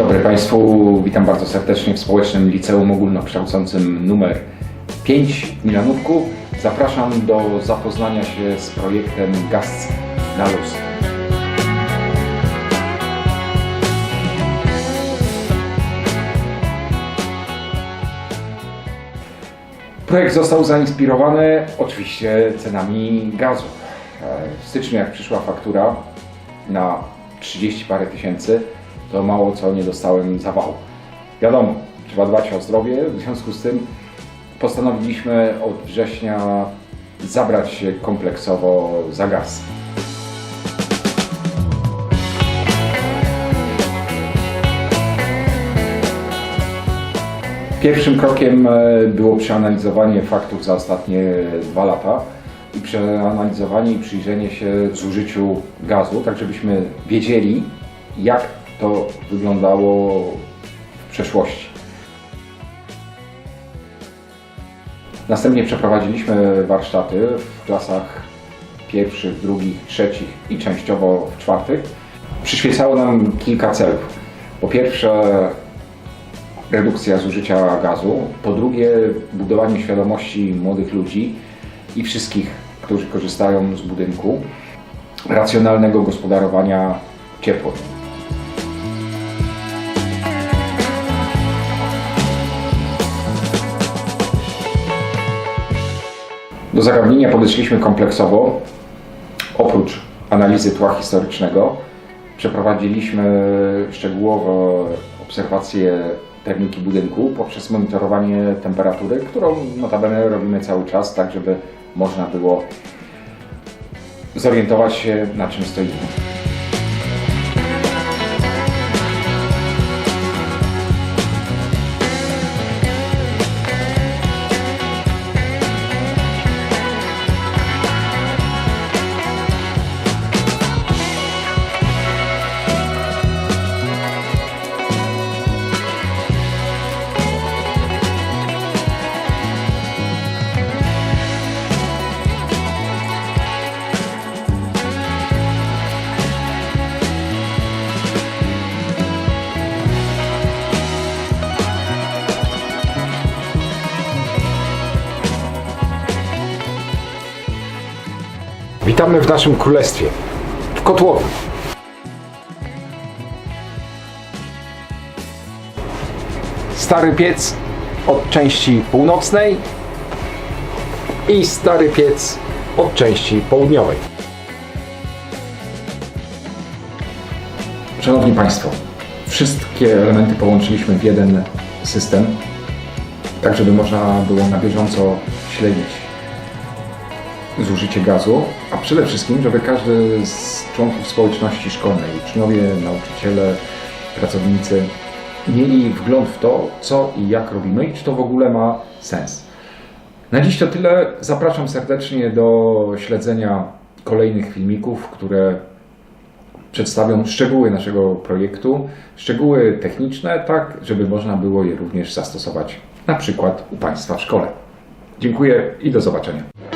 Państwu, witam bardzo serdecznie w Społecznym Liceum Ogólnokształcącym numer 5 w Milanówku. Zapraszam do zapoznania się z projektem Gaz na luz. Projekt został zainspirowany oczywiście cenami gazu. E, W styczniu jak przyszła faktura na 30 parę tysięcy, to mało co nie dostałem zawału. Wiadomo, trzeba dbać o zdrowie, w związku z tym postanowiliśmy od września zabrać się kompleksowo za gaz. Pierwszym krokiem e, było przeanalizowanie faktów za ostatnie dwa lata i przeanalizowanie i przyjrzenie się zużyciu gazu, tak żebyśmy wiedzieli, jak to wyglądało w przeszłości. Następnie przeprowadziliśmy warsztaty w klasach pierwszych, drugich, trzecich i częściowo w czwartych. Przyświecało nam kilka celów. Po pierwsze, redukcja zużycia gazu, po drugie budowanie świadomości młodych ludzi i wszystkich, którzy korzystają z budynku, racjonalnego gospodarowania ciepłem. Do zagadnienia podeszliśmy kompleksowo. Oprócz analizy tła historycznego, przeprowadziliśmy szczegółowo obserwację termiki budynku poprzez monitorowanie temperatury, którą notabene robimy cały czas, tak żeby można było zorientować się na czym stoimy. Witamy w naszym królestwie, w Kotłowie. Stary piec od części północnej i stary piec od części południowej. Szanowni Państwo, wszystkie elementy połączyliśmy w jeden system, tak żeby można było na bieżąco śledzić zużycie gazu, a przede wszystkim, żeby każdy z członków społeczności szkolnej, uczniowie, nauczyciele, pracownicy mieli wgląd w to, co i jak robimy i czy to w ogóle ma sens. Na dziś to tyle. Zapraszam serdecznie do śledzenia kolejnych filmików, które przedstawią szczegóły naszego projektu, szczegóły techniczne, tak żeby można było je również zastosować na przykład u Państwa w szkole. Dziękuję i do zobaczenia.